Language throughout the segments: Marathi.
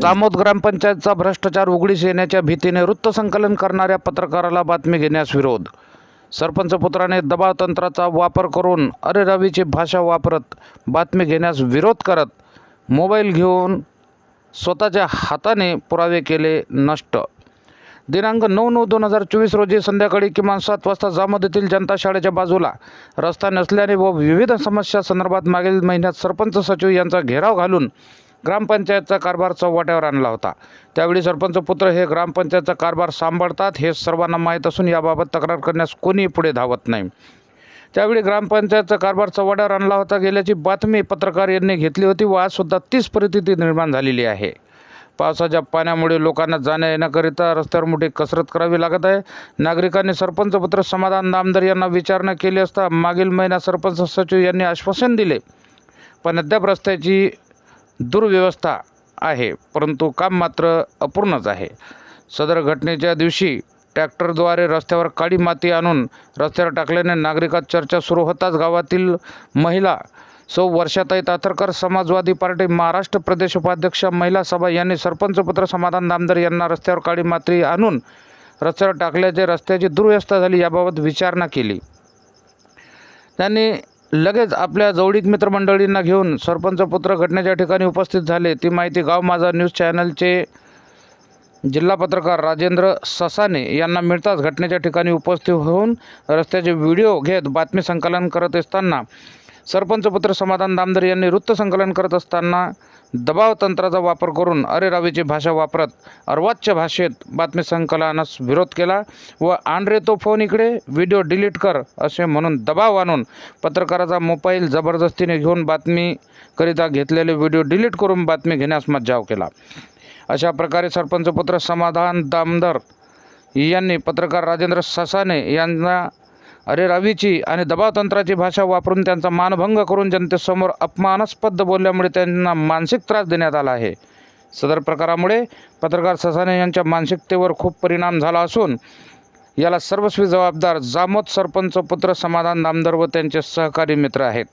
जामोद ग्रामपंचायतचा भ्रष्टाचार उघडीस येण्याच्या भीतीने वृत्तसंकलन करणाऱ्या पत्रकाराला बातमी घेण्यास विरोध. सरपंच पुत्राने दबाव तंत्राचा वापर करून अरे रवीची भाषा वापरत बातमी घेण्यास विरोध करत मोबाईल घेऊन स्वतःच्या हाताने पुरावे केले नष्ट. दिनांक नऊ नऊ दोन हजार चोवीस रोजी संध्याकाळी किमान सात वाजता जामोद येथील जनता शाळेच्या बाजूला रस्ता नसल्याने व विविध समस्या संदर्भात मागील महिन्यात सरपंच सचिव यांचा घेराव घालून ग्रामपंचायतचा कारभार चव्हाट्यावर आणला होता. त्यावेळी सरपंच पुत्र हे ग्रामपंचायतचा कारभार सांभाळतात हे सर्वांना माहीत असून याबाबत तक्रार करण्यास कोणीही पुढे धावत नाही. त्यावेळी ग्रामपंचायतचा कारभार चव्हाट्यावर आणला होता गेल्याची बातमी पत्रकार यांनी घेतली होती व आजसुद्धा तीच परिस्थिती निर्माण झालेली आहे. पावसाच्या पाण्यामुळे लोकांना जाण्या येण्याकरिता रस्त्यावर मोठी कसरत करावी लागत आहे. नागरिकांनी सरपंचपुत्र समाधान नामदार यांना विचारणा केली असता मागील महिन्यात सरपंच सचिव यांनी आश्वासन दिले. पण अद्याप रस्त्याची दुर्व्यवस्था आहे परंतु काम मात्र अपूर्णच आहे. सदर घटनेच्या दिवशी ट्रॅक्टरद्वारे रस्त्यावर काळी माती आणून रस्त्यावर टाकल्याने नागरिकात चर्चा सुरू होताच गावातील महिला सौ वर्षाताई तातरकर समाजवादी पार्टी महाराष्ट्र प्रदेश उपाध्यक्ष महिला सभा यांनी सरपंचपत्र समाधान नामदार यांना रस्त्यावर काळी माती आणून रस्त्यावर टाकल्याचे रस्त्याची दुर्व्यवस्था झाली याबाबत विचारणा केली. त्यांनी लगेच आपल्या जवळीक मित्रमंडळींना घेऊन सरपंच पुत्र घटनेच्या ठिकाणी उपस्थित झाले. ती माहिती गाव माझा न्यूज चॅनलचे जिल्हा पत्रकार राजेंद्र ससाने यांना मिळताच घटनेच्या ठिकाणी उपस्थित होऊन रस्त्याचे व्हिडिओ घेत बातमी संकलन करत असताना सरपंच पुत्र समाधान दामदर यांनी वृत्त संकलन करत असताना दबाव तंत्राचा वापर करून अरे रावीची भाषा वापरत अर्वाच्य भाषेत बातमी संकलनास विरोध केला व आण तो फोन इकडे व्हिडिओ डिलीट कर असे म्हणून दबाव आणून पत्रकाराचा मोबाईल जबरदस्तीने घेऊन बातमीकरिता घेतलेले व्हिडिओ डिलीट करून बातमी घेण्यास मज्जाव केला. अशा प्रकारे सरपंच पुत्र समाधान दामदर यांनी पत्रकार राजेंद्र ससाने यांना अरे रवीची आणि दबावतंत्राची भाषा वापरून त्यांचा मानभंग करून जनतेसमोर अपमानास्पद बोलल्यामुळे त्यांना मानसिक त्रास देण्यात आला आहे. सदर प्रकारामुळे पत्रकार ससाने यांच्या मानसिकतेवर खूप परिणाम झाला असून याला सर्वस्वी जबाबदार जामोद सरपंच पुत्र समाधान नामदार व त्यांचे सहकारी मित्र आहेत.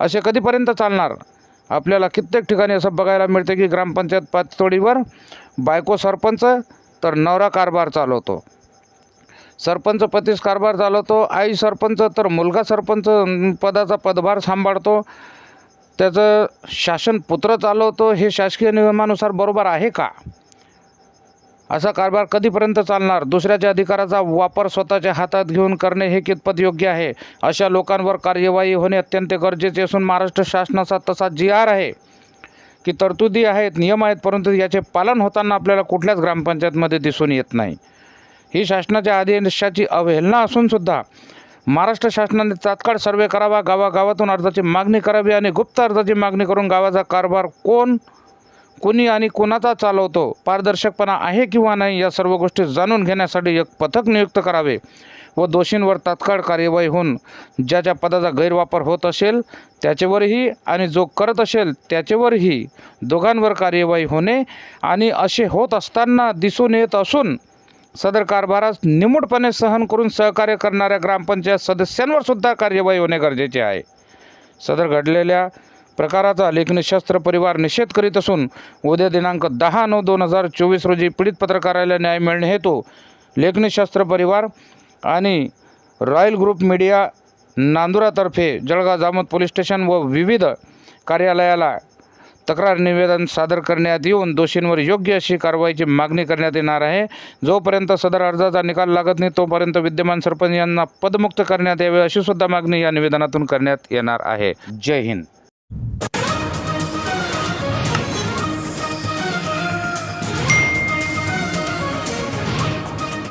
असे कधीपर्यंत चालणार? आपल्याला कित्येक ठिकाणी असं बघायला मिळते की ग्रामपंचायत पातळीवर बायको सरपंच तर नवरा कारभार चालवतो. सरपंच पतीस कारभार चालवतो आई सरपंच तर मुलगा सरपंच पदाचा पदभार सांभाळतो. त्याचं शासन पुत्र चालवतो हे शासकीय नियमानुसार बरोबर आहे का? असा कारभार कधीपर्यंत चालणार? दुसऱ्याच्या अधिकाराचा वापर स्वतःच्या हातात घेऊन करणे हे कितपत योग्य आहे? अशा लोकांवर कार्यवाही होणे अत्यंत गरजेचे असून महाराष्ट्र शासनाचा तसा जी आर आहे की तरतुदी आहेत नियम आहेत परंतु याचे पालन होताना आपल्याला कुठल्याच ग्रामपंचायतमध्ये दिसून येत नाही. ही शासनाच्या आदेशाची अवहेलना असून सुद्धा महाराष्ट्र शासनाने तात्काळ सर्वे करावा गावागावातून अर्जाची मागणी करावी आणि गुप्त अर्जाची मागणी करून गावाचा कारभार कोण कुणी आणि कोणाचा चालवतो पारदर्शकपणा आहे किंवा नाही या सर्व गोष्टी जाणून घेण्यासाठी एक पथक नियुक्त करावे व दोषींवर तात्काळ कार्यवाही होऊन ज्या ज्या पदाचा गैरवापर होत असेल त्याच्यावरही आणि जो करत असेल त्याच्यावरही दोघांवर कार्यवाही होणे आणि असे होत असताना दिसून येत असून सदर कारभारास निमूटपणे सहन करून सहकार्य करणाऱ्या ग्रामपंचायत सदस्यांवर सुद्धा कार्यवाही होणे गरजेचे आहे. सदर घडलेल्या प्रकाराचा लेखनशास्त्र परिवार निषेध करीत असून उद्या दिनांक दहा नऊ दोन हजार चोवीस रोजी पीडित पत्रकाराला न्याय मिळणे हेतू लेखनशास्त्र परिवार आणि रॉयल ग्रुप मीडिया नांदुरातर्फे जळगाव जामोद पोलीस स्टेशन व विविध कार्यालयाला तक्रार निवेदन सादर करण्यात येऊन दोषींवर योग्य अशी कारवाईची मागणी करण्यात येणार आहे. जोपर्यंत सदर अर्जाचा निकाल लागत नाही तोपर्यंत विद्यमान सरपंच यांना पदमुक्त करण्यात यावे अशी सुद्धा मागणी या निवेदनातून करण्यात येणार आहे. जय हिंद.